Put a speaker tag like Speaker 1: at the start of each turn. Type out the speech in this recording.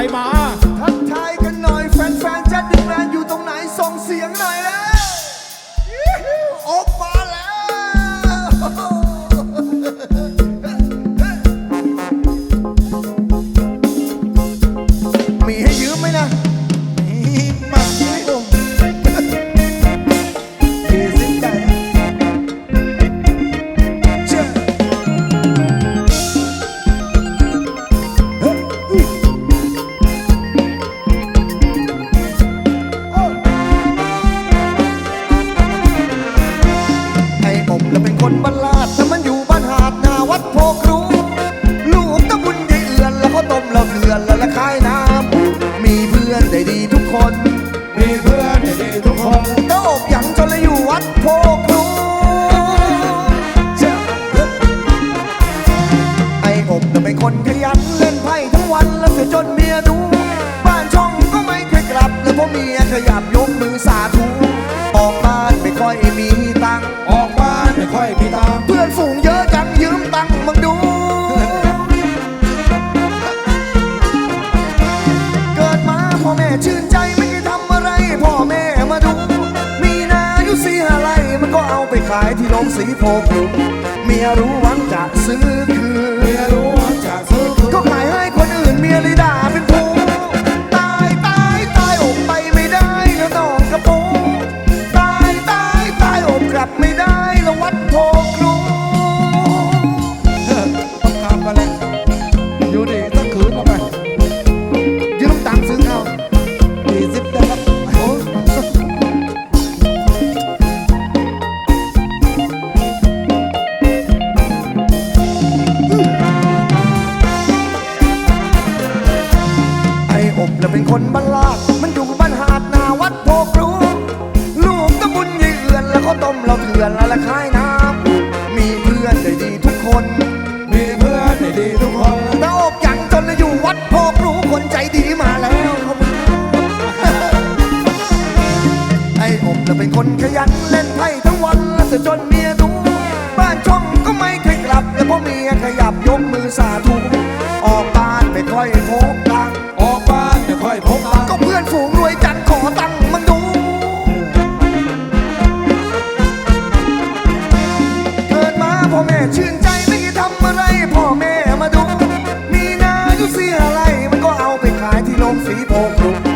Speaker 1: รมา
Speaker 2: ทักทายกันหน่อยแฟนๆแจ็ดดิแมนอยู่ตรงไหนส่งเสียงหน่อยแล้วโอ๊บ
Speaker 3: ผม
Speaker 2: น่ะเป็นคนบ้านลาดแต่มันอยู่บ้านหาดนาวัดโพครูลูกตะบุญยายเอือนแล้วเขาต้มเราเถื่อนแล้วละคายน้ำมีเพื่อนได้ดีทุกคน
Speaker 1: มีเพื่อนดีๆทุกคน
Speaker 2: โตบยังจนเลยอยู่วัดโพครูเจ้าไอ้ผมน่ะเป็นคนขยันเล่นไพ่ทั้งวันแล้วเสียจนเมียดูบ้านช่องก็ไม่เคยกลับแล้วพอเมียขยับย ขายที่โรงสีโพกลุเมียรู้หวังจะซื้อคืน
Speaker 1: เมียรู้วังจะซื้อคืน
Speaker 2: ก็ขายให้คน อบน่ะ
Speaker 1: เป็
Speaker 2: นคนบ้านลาดมันอยู่บ้านหาดนาวัดโพครูลูกตะบุญยายเอือนแล้วเขาต้มเราเถื่อนแล้วละคายน้ำมีเพื่อนได้ดีทุกคน
Speaker 1: มีเพื่อนดีทุกคน
Speaker 2: ตาอบยังจนอยู่วัดโพกรูคนใจดีมาแล้วไอ้อบเราเป็นคนขยันเล่นไพ่ทั้งวันแล้วจะจนมี สีโพกรุก